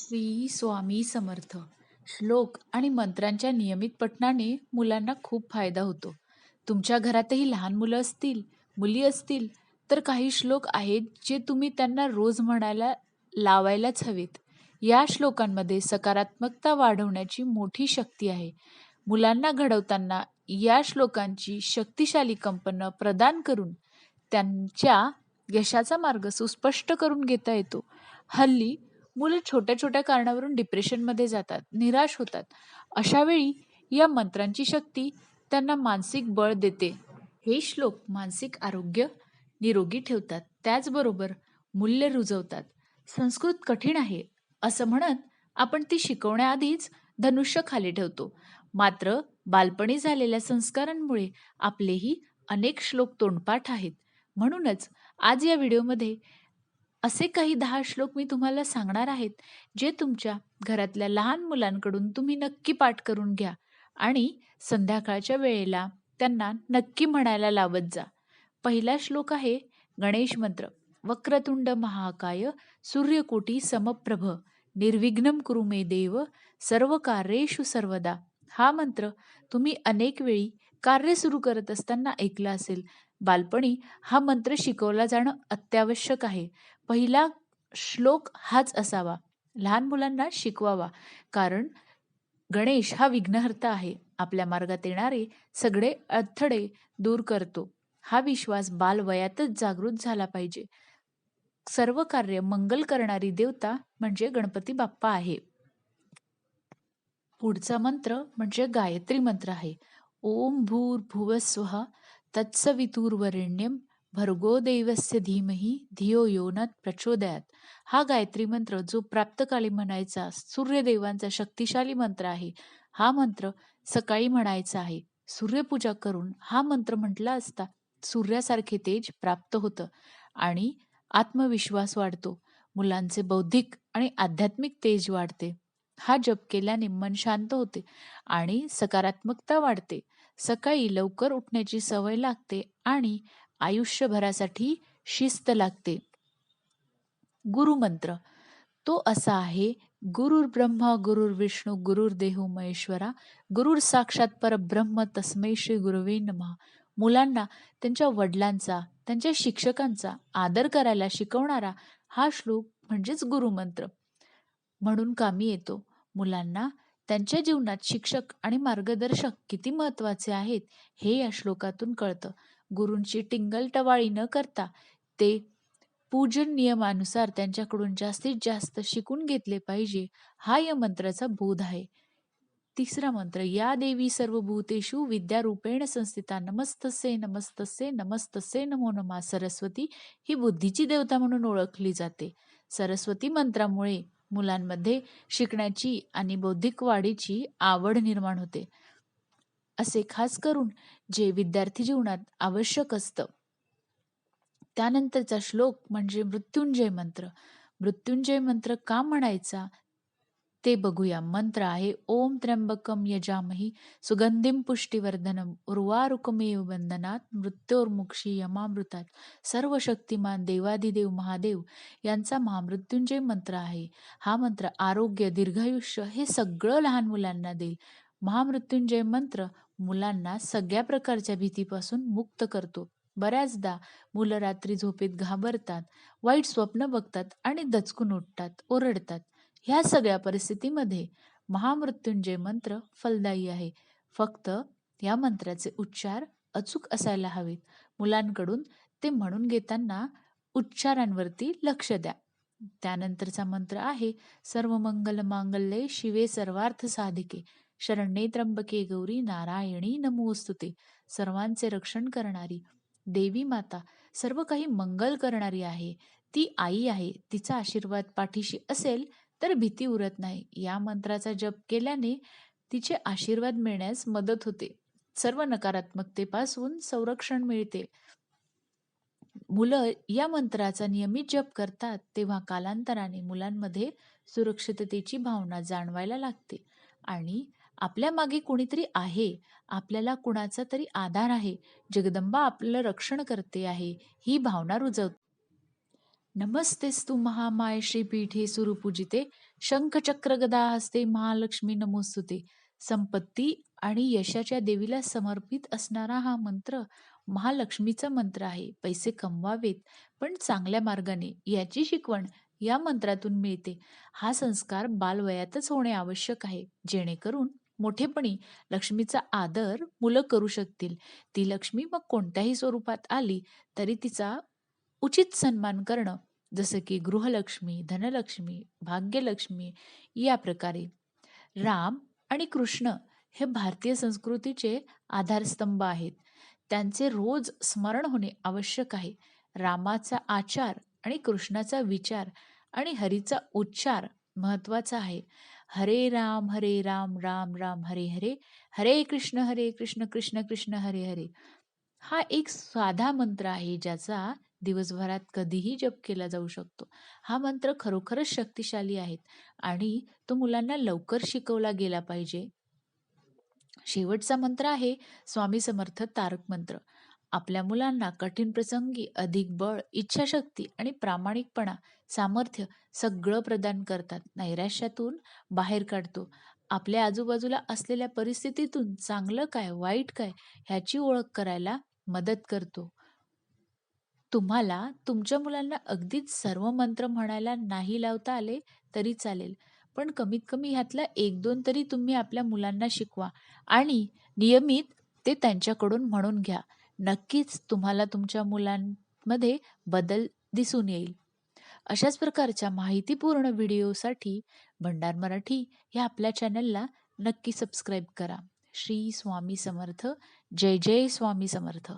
श्री स्वामी समर्थ. श्लोक आणि मंत्रांच्या नियमित पठणाने मुलांना खूप फायदा होतो. तुमच्या घरातही लहान मुलं असतील मुली असतील तर काही श्लोक आहेत जे तुम्ही त्यांना रोज म्हणायला लावायलाच हवेत. या श्लोकांमध्ये सकारात्मकता वाढवण्याची मोठी शक्ती आहे. मुलांना घडवताना या श्लोकांची शक्तिशाली कंपनं प्रदान करून त्यांच्या यशाचा मार्ग सुस्पष्ट करून घेता येतो. हल्ली मुलं छोट्या छोट्या कारणावरून डिप्रेशनमध्ये जातात निराश होतात. अशा वेळी या मंत्रांची शक्ती त्यांना मानसिक बळ देते. हे श्लोक मानसिक आरोग्य निरोगी ठेवतात. त्याचबरोबर मूल्य रुजवतात. संस्कृत कठीण आहे असं म्हणत आपण ती शिकवण्याआधीच धनुष्य खाली ठेवतो. मात्र बालपणी झालेल्या संस्कारांमुळे आपलेही अनेक श्लोक तोंडपाठ आहेत. म्हणूनच आज या व्हिडिओमध्ये असे काही दहा श्लोक मी तुम्हाला सांगणार आहेत जे तुमच्या घरातल्या लहान मुलांकडून तुम्ही नक्की पाठ करून घ्या आणि संध्याकाळच्या वेळेला त्यांना नक्की म्हणायला लावत जा. पहिला श्लोक आहे गणेश मंत्र वक्रतुंड महाकाय सूर्यकोटी समप्रभ निर्विघ्नम कुरु मे देव सर्व कार्येषु सर्वदा. हा मंत्र तुम्ही अनेक वेळी कार्य सुरू करत असताना ऐकला असेल. बालपणी हा मंत्र शिकवला जाणं अत्यावश्यक आहे. पहिला श्लोक हाच असावा. लहान मुलांना शिकवावा. कारण गणेश हा विघ्नहर्ता आहे. आपल्या मार्गात येणारे सगळे अडथळे दूर करतो. हा विश्वास बालवयातच जागृत झाला पाहिजे. सर्व कार्य मंगल करणारी देवता म्हणजे गणपती बाप्पा आहे. पुढचा मंत्र म्हणजे गायत्री मंत्र आहे. ओम भूर भुवस्वः तत्सवितुर्वरेण्यम भर्गो देवस्य धीमही धियो योनत प्रचोदयात. हा गायत्री मंत्र जो प्राप्तकाली म्हणायचा सूर्यदेवांचा शक्तिशाली मंत्र आहे हा मंत्र सकाळी म्हणायचा आहे. सूर्यपूजा करून हा मंत्र म्हटला असता सूर्यासारखे तेज प्राप्त होतं आणि आत्मविश्वास वाढतो. मुलांचे बौद्धिक आणि आध्यात्मिक तेज वाढते. हा जप केल्याने मन शांत होते आणि सकारात्मकता वाढते. सकाळी लवकर उठण्याची सवय लागते आणि आयुष्यभरासाठी शिस्त लागते. गुरुमंत्र तो असा आहे गुरुर ब्रह्मा गुरुर विष्णू गुरुर देहू महेश्वरा गुरुर साक्षात परब्रह्म तस्मै श्री गुरुवे नमः. मुलांना त्यांच्या वडिलांचा त्यांच्या शिक्षकांचा आदर करायला शिकवणारा हा श्लोक म्हणजेच गुरुमंत्र. म्हणून कामी येतो. मुलांना त्यांच्या जीवनात शिक्षक आणि मार्गदर्शक किती महत्त्वाचे आहेत हे या श्लोकातून कळतं. गुरूंची टिंगल टवाळी न करता ते पूजन नियमानुसार त्यांच्याकडून जास्तीत जास्त शिकून घेतले पाहिजे हा या मंत्राचा बोध आहे. तिसरा मंत्र या देवी सर्व भूतेषु विद्यारूपेण संस्थिता नमस्तसे नमस्तसे नमस्तसे नमो नमा सरस्वती ही बुद्धीची देवता म्हणून ओळखली जाते. सरस्वती मंत्रामुळे मुलांमध्ये शिकण्याची आणि बौद्धिक वाढीची आवड निर्माण होते. असे खास करून जे विद्यार्थी जीवनात आवश्यक असतं. त्यानंतरचा श्लोक म्हणजे मृत्युंजय मंत्र. मृत्युंजय मंत्र का म्हणायचा? ते बघूया. मंत्र आहे ओम त्र्यंबकम यजामही सुगंधिम पुष्टीवर्धनम उर्वारुकमेव बंधनात मृत्योर्मुक्षी यमामृतात सर्व शक्तिमान देवादिदेव महादेव यांचा महामृत्युंजय मंत्र आहे. हा मंत्र आरोग्य दीर्घायुष्य हे सगळं लहान मुलांना देईल. महामृत्युंजय मंत्र मुलांना सगळ्या प्रकारच्या भीतीपासून मुक्त करतो. बऱ्याचदा मुलं रात्री झोपेत घाबरतात वाईट स्वप्न बघतात आणि दचकून उठतात ओरडतात. ह्या सगळ्या परिस्थितीमध्ये महामृत्युंजय मंत्र फलदायी आहे. फक्त या मंत्राचे उच्चार अचूक असायला हवेत. मुलांकडून ते म्हणून घेताना उच्चारांवरती लक्ष द्या. त्यानंतरचा मंत्र आहे सर्व मंगल मांगल्ये शिवे सर्वार्थ साधिके. शरण्ये त्र्यंबके गौरी नारायणी नमोस्तुते सर्वांचे रक्षण करणारी देवी माता सर्व काही मंगल करणारी आहे. ती आई आहे. तिचा आशीर्वाद पाठीशी असेल तर भीती उरत नाही. या मंत्राचा जप केल्याने तिचे आशीर्वाद मिळण्यास मदत होते. सर्व नकारात्मकतेपासून संरक्षण मिळते. मुलं या मंत्राचा नियमित जप करतात तेव्हा कालांतराने मुलांमध्ये सुरक्षिततेची भावना जाणवायला लागते. आणि आपल्या मागे कोणीतरी आहे आपल्याला कुणाचा तरी आधार आहे जगदंबा आपलं रक्षण करते आहे ही भावना रुजवते. नमस्तेस्तु महामाय श्रीपीठे सुरुपूजिते शंखचक्र गदा हस्ते महालक्ष्मी नमोस्तुते. संपत्ती आणि यशाच्या देवीला समर्पित असणारा हा मंत्र महालक्ष्मीचा मंत्र आहे. पैसे कमवावेत पण चांगल्या मार्गाने याची शिकवण या मंत्रातून मिळते. हा संस्कार बालवयातच होणे आवश्यक आहे. जेणेकरून मोठेपणी लक्ष्मीचा आदर मुलं करू शकतील. ती लक्ष्मी मग कोणत्याही स्वरूपात आली तरी तिचा उचित सन्मान करणं जसं की गृहलक्ष्मी धनलक्ष्मी भाग्यलक्ष्मी या प्रकारे. राम आणि कृष्ण हे भारतीय संस्कृतीचे आधारस्तंभ आहेत. त्यांचे रोज स्मरण होणे आवश्यक आहे. रामाचा आचार आणि कृष्णाचा विचार आणि हरीचा उच्चार महत्त्वाचा आहे. हरे राम हरे राम राम राम हरे हरे हरे कृष्ण हरे कृष्ण कृष्ण कृष्ण हरे हरे. हा एक साधा मंत्र आहे ज्याचा दिवसभरात कधीही जप केला जाऊ शकतो. हा मंत्र खरोखरच शक्तिशाली आहेत आणि तो मुलांना लवकर शिकवला गेला पाहिजे. शेवटचा मंत्र आहे स्वामी समर्थ तारक मंत्र. आपल्या मुलांना कठीण प्रसंगी अधिक बळ इच्छाशक्ती आणि प्रामाणिकपणा सामर्थ्य सगळं प्रदान करतात. नैराश्यातून बाहेर काढतो. आपल्या आजूबाजूला असलेल्या परिस्थितीतून चांगलं काय वाईट काय ह्याची ओळख करायला मदत करतो. तुम्हाला तुमच्या मुलांना अगदीच सर्व मंत्र म्हणायला नाही लावता आले तरी चालेल. पण कमीत कमी ह्यातला एक दोन तरी तुम्ही आपल्या मुलांना शिकवा आणि नियमित ते त्यांच्याकडून म्हणून घ्या. नक्कीच तुम्हाला तुमच्या मुलांमध्ये बदल दिसून येईल. अशाच प्रकारच्या माहितीपूर्ण व्हिडिओसाठी भंडार मराठी ह्या आपल्या चॅनलला नक्की सबस्क्राईब करा. श्री स्वामी समर्थ. जय जय स्वामी समर्थ.